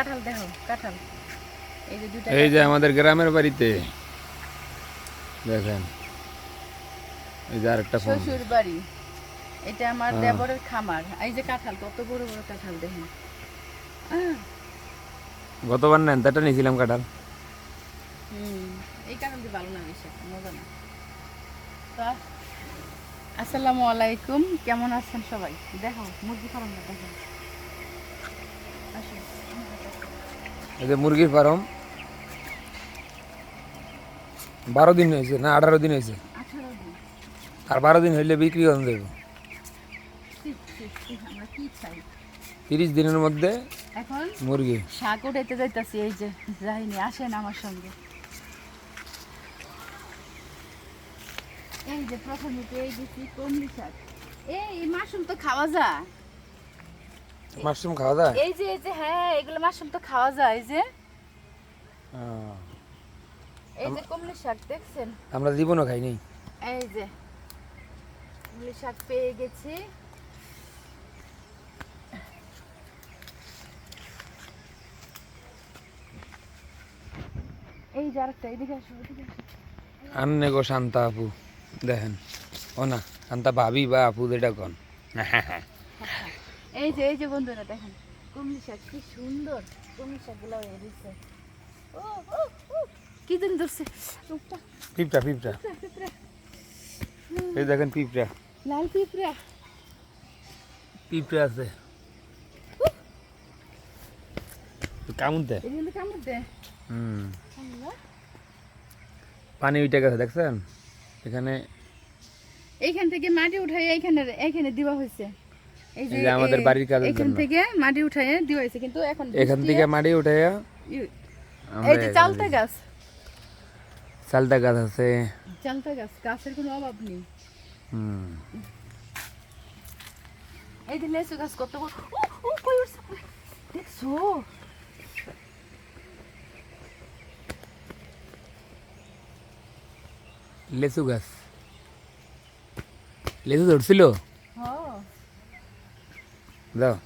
কাঁঠাল দেখো কাঁঠাল। এই যে দুটা এই যে আমাদের গ্রামের বাড়িতে। দেখেন। এই যে আরেকটা ফোন। শ্বশুর বাড়ি। এটা আমার হ্যাঁ। দেবরের খামার। এই যে কাঁঠাল কত বড় বড় কাঁঠাল দেখেন। গতবার তাটা নিয়েছিলাম কাঁঠাল। হুম এই কাঁঠালটি ভালো না বেশি মজা না। তো আসসালামু আলাইকুম। কেমন আছেন সবাই? দেখো মুরগি ফার্ম দেখো। আসো। এই যে মুরগির ফার্ম। বারো দিন হয়েছে না আঠারো দিন হয়েছে? আর বারো দিন হইলে বিক্রি করে দেবো? তিরিশ দিনের মধ্যে এখন মুরগি। শাক উঠাইতে যাইতাছি এই যে যাইনি আসেন আমার সঙ্গে। এই যে প্রথমে পেয়ে গেছি কমলি শাক। এই এই মাশরুম তো খাওয়া যায়। মাশরুম খাওয়া যায়? এই যে এই যে হ্যাঁ এগুলো মাশরুম তো খাওয়া যায় এই যে। এই যে কমলি শাক দেখছেন? আমরা জীবনও খাইনি। এই যে কমলি শাক পেয়ে গেছি। এই যে আরেকটা এদিকে আসো এদিকে আসো। আন্নে গো শান্তা আপু দেখেন। ও না শান্তা ভাবি বা আপু যেটা কন। এই যে এই যে বন্ধুরা দেখেন। কমলি শাক কি সুন্দর। কমলি শাকগুলো হয়ে দিচ্ছে ও ও ও। কি দিন ধরছে? পিঁপড়া পিঁপড়া। এই দেখেন পিঁপড়া। লাল পিঁপড়া। পিঁপড়া আছে। কেমন দে। এই কিন্তু কামড় দে। হুম। পানি উঠে গেছে দেখছেন? এখানে এইখান থেকে মাটি উঠাই এইখানে এইখানে দেওয়া হয়েছে। এই এই যে আমাদের এই- বাড়ির কাজের এইখান জন্য। থেকে মাটি উঠাই দেওয়া হয়েছে কিন্তু এখন এখান বৃষ্টি- থেকে মাটি উঠে ই- আমরা এই যে চালতা গাছ। চালতা গাছ আছে। চালতা গাছ গাছের কোনো অভাব নেই। হুম। এই যে লেচু গাছ কত বড়। ও ও কই উঠছে কই? দেখছ? লেচু গাছ। লেচু ধরছিল? হ্যাঁ দাও।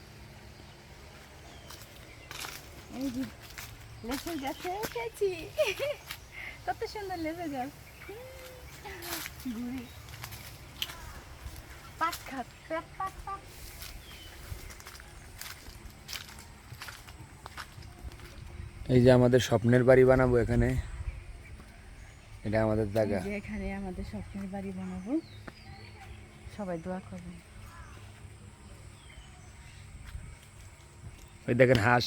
গাছে কত সুন্দর লেচু গাছ। ঘুরি। পাট খাত পাট পাট পাট। এই যে আমাদের স্বপ্নের বাড়ি বানাবো এখানে। এটা আমাদের জায়গা। এখানে আমাদের স্বপ্নের বাড়ি বানাবো। সবাই দোয়া করবেন। ওই দেখেন হাঁস?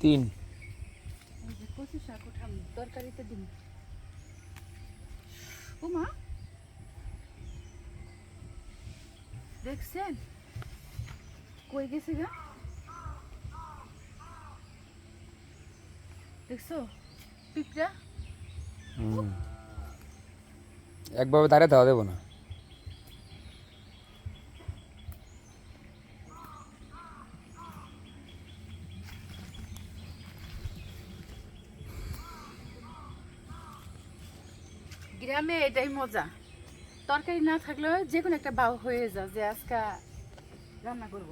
তিন। এই যে কচু শাক উঠাম তরকারিতে দিন ও দেখছেন? কই গেছে গা? দেখছ? পিঁপড়া? একভাবে দাঁড়িয়ে দেওয়া দেবো না গ্রামে এটাই মজা। তরকারি না থাকলেও যে কোনো একটা বাউ হয়ে যা যে আজকে রান্না করব।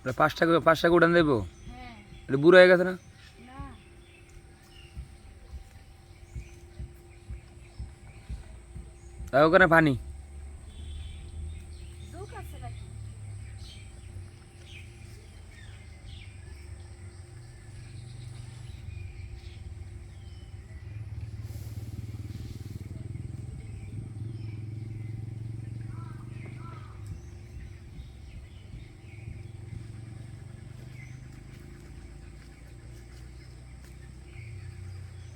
ওটা পাঁচটা পাঁচটা উঠান দেবো? হ্যাঁ। এটা বুড়ো হয়ে গেছে না? ওখানে পানি?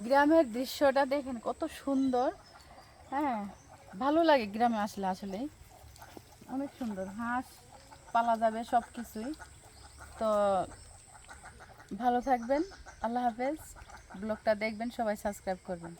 গ্রামের দৃশ্যটা দেখেন, কত সুন্দর। হ্যাঁ ভালো লাগে গ্রামে আসলে আসলে। অনেক সুন্দর, হাঁস পালা যাবে সব কিছুই তো ভালো থাকবেন, আল্লাহ হাফেজ। ব্লগটা দেখবেন, সবাই সাবস্ক্রাইব করবেন।